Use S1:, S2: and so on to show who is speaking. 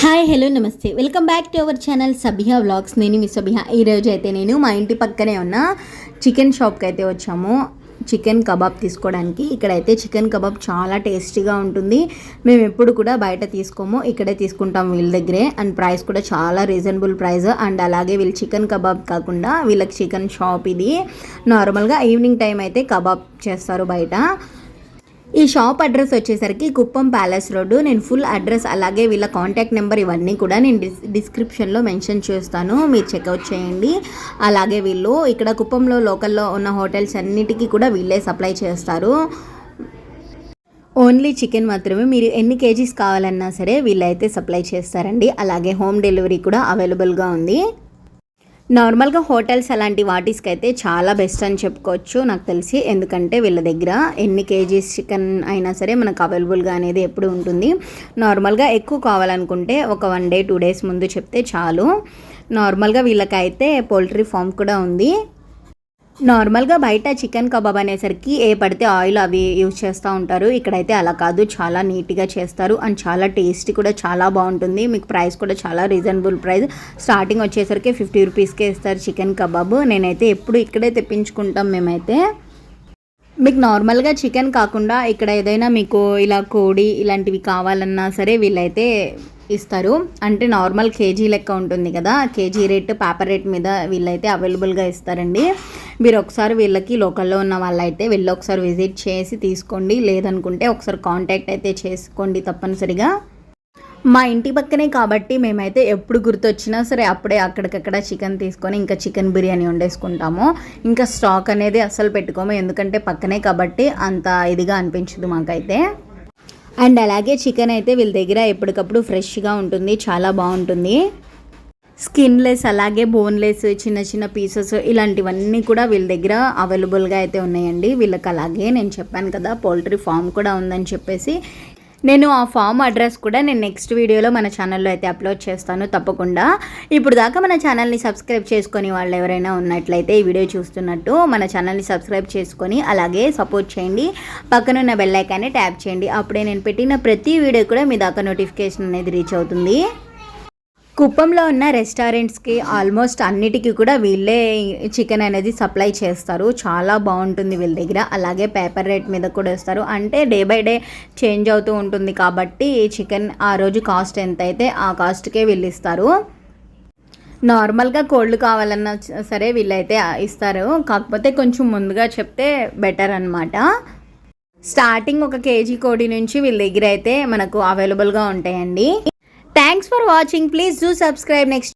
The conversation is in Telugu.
S1: హాయ్ హలో నమస్తే. Welcome back to our channel Sabiha vlogs. నేను మీ సబిహా. ఈరోజు అయితే నేను మా ఇంటి పక్కనే ఉన్న చికెన్ షాప్కి అయితే వచ్చాము. చికెన్ కబాబ్ తీసుకోవడానికి. ఇక్కడైతే చికెన్ కబాబ్ చాలా టేస్టీగా ఉంటుంది. మేము ఎప్పుడు కూడా బయట తీసుకోము. ఇక్కడే తీసుకుంటాం వీళ్ళ దగ్గరే. అండ్ ప్రైస్ కూడా చాలా రీజనబుల్ ప్రైస్. అండ్ అలాగే వీళ్ళు చికెన్ కబాబ్ కాకుండా వీళ్ళకి చికెన్ షాప్ ఇది. నార్మల్గా ఈవినింగ్ టైం అయితే కబాబ్ చేస్తారు బయట. ఈ షాప్ అడ్రస్ వచ్చేసరికి కుప్పం ప్యాలెస్ రోడ్డు. నేను ఫుల్ అడ్రస్ అలాగే వీళ్ళ కాంటాక్ట్ నెంబర్ ఇవన్నీ కూడా నేను డిస్ డిస్క్రిప్షన్లో మెన్షన్ చేస్తాను. మీరు చెక్అవుట్ చేయండి. అలాగే వీళ్ళు ఇక్కడ కుప్పంలో లోకల్లో ఉన్న హోటల్స్ అన్నిటికీ కూడా వీళ్ళే సప్లై చేస్తారు. ఓన్లీ చికెన్ మాత్రమే. మీరు ఎన్ని కేజీస్ కావాలన్నా సరే వీళ్ళైతే సప్లై చేస్తారండి. అలాగే హోమ్ డెలివరీ కూడా అవైలబుల్గా ఉంది. నార్మల్గా హోటల్స్ అలాంటి వాటిస్కి అయితే చాలా బెస్ట్ అని చెప్పుకోవచ్చు నాకు తెలిసి. ఎందుకంటే వీళ్ళ దగ్గర ఎన్ని కేజీస్ చికెన్ అయినా సరే మనకు అవైలబుల్గా అనేది ఎప్పుడు ఉంటుంది. నార్మల్గా ఎక్కువ కావాలనుకుంటే ఒక వన్ డే టూ డేస్ ముందు చెప్తే చాలు. నార్మల్గా వీళ్ళకైతే పోల్ట్రీ ఫామ్ కూడా ఉంది. నార్మల్గా బయట చికెన్ కబాబ్ అనేసరికి ఏ పడితే ఆయిల్ అవి యూజ్ చేస్తూ ఉంటారు. ఇక్కడైతే అలా కాదు. చాలా నీట్గా చేస్తారు. అండ్ చాలా టేస్ట్ కూడా చాలా బాగుంటుంది. మీకు ప్రైస్ కూడా చాలా రీజనబుల్ ప్రైస్. స్టార్టింగ్ వచ్చేసరికి ఫిఫ్టీ రూపీస్కే ఇస్తారు చికెన్ కబాబ్. నేనైతే ఎప్పుడు ఇక్కడే తెప్పించుకుంటాం మేమైతే. మీకు నార్మల్గా చికెన్ కాకుండా ఇక్కడ ఏదైనా మీకు ఇలా కోడి ఇలాంటివి కావాలన్నా సరే వీళ్ళైతే ఇస్తారు. అంటే నార్మల్ కేజీ లెక్క ఉంటుంది కదా. కేజీ రేట్ పేపర్ రేట్ మీద వీళ్ళైతే అవైలబుల్గా ఇస్తారండి. మీరు ఒకసారి వీళ్ళకి లోకల్లో ఉన్న వాళ్ళైతే వెళ్ళి ఒకసారి విజిట్ చేసి తీసుకోండి. లేదనుకుంటే ఒకసారి కాంటాక్ట్ అయితే చేసుకోండి తప్పనిసరిగా. మా ఇంటి పక్కనే కాబట్టి మేమైతే ఎప్పుడు గుర్తొచ్చినా సరే అప్పుడే అక్కడికక్కడ చికెన్ తీసుకొని ఇంకా చికెన్ బిర్యానీ వండేసుకుంటాము. ఇంకా స్టాక్ అనేది అస్సలు పెట్టుకోము. ఎందుకంటే పక్కనే కాబట్టి అంత ఇదిగా అనిపించదు మాకైతే. అండ్ అలాగే చికెన్ అయితే వీళ్ళ దగ్గర ఎప్పటికప్పుడు ఫ్రెష్గా ఉంటుంది. చాలా బాగుంటుంది. స్కిన్లెస్ అలాగే బోన్లెస్ చిన్న చిన్న పీసెస్ ఇలాంటివన్నీ కూడా వీళ్ళ దగ్గర అవైలబుల్గా అయితే ఉన్నాయండి. వీళ్ళకి అలాగే నేను చెప్పాను కదా పౌల్ట్రీ ఫామ్ కూడా ఉందని చెప్పేసి. నేను ఆ ఫామ్ అడ్రస్ కూడా నేను నెక్స్ట్ వీడియోలో మన ఛానల్లో అయితే అప్లోడ్ చేస్తాను తప్పకుండా. ఇప్పుడు దాకా మన ఛానల్ని సబ్స్క్రైబ్ చేసుకొని వాళ్ళు ఎవరైనా ఉన్నట్లయితే ఈ వీడియో చూస్తున్నట్టు మన ఛానల్ని సబ్స్క్రైబ్ చేసుకొని అలాగే సపోర్ట్ చేయండి. పక్కనున్న బెల్లైకాన్ని ట్యాప్ చేయండి. అప్పుడే నేను పెట్టిన ప్రతి వీడియో కూడా మీ దాకా నోటిఫికేషన్ అనేది రీచ్ అవుతుంది. కుప్పంలో ఉన్న రెస్టారెంట్స్కి ఆల్మోస్ట్ అన్నిటికీ కూడా వీళ్ళే చికెన్ అనేది సప్లై చేస్తారు. చాలా బాగుంటుంది వీళ్ళ దగ్గర. అలాగే పేపర్ రేట్ మీద కూడా ఇస్తారు. అంటే డే బై డే చేంజ్ అవుతూ ఉంటుంది కాబట్టి చికెన్ ఆ రోజు కాస్ట్ ఎంత అయితే ఆ కాస్ట్కే వీళ్ళు ఇస్తారు. నార్మల్గా కోళ్ళు కావాలన్నా సరే వీళ్ళైతే ఇస్తారు. కాకపోతే కొంచెం ముందుగా చెప్తే బెటర్ అనమాట స్టార్టింగ్ ఒక కేజీ కోడి నుంచి వీళ్ళ దగ్గర అయితే మనకు అవైలబుల్గా ఉంటాయండి. Thanks for watching please do subscribe next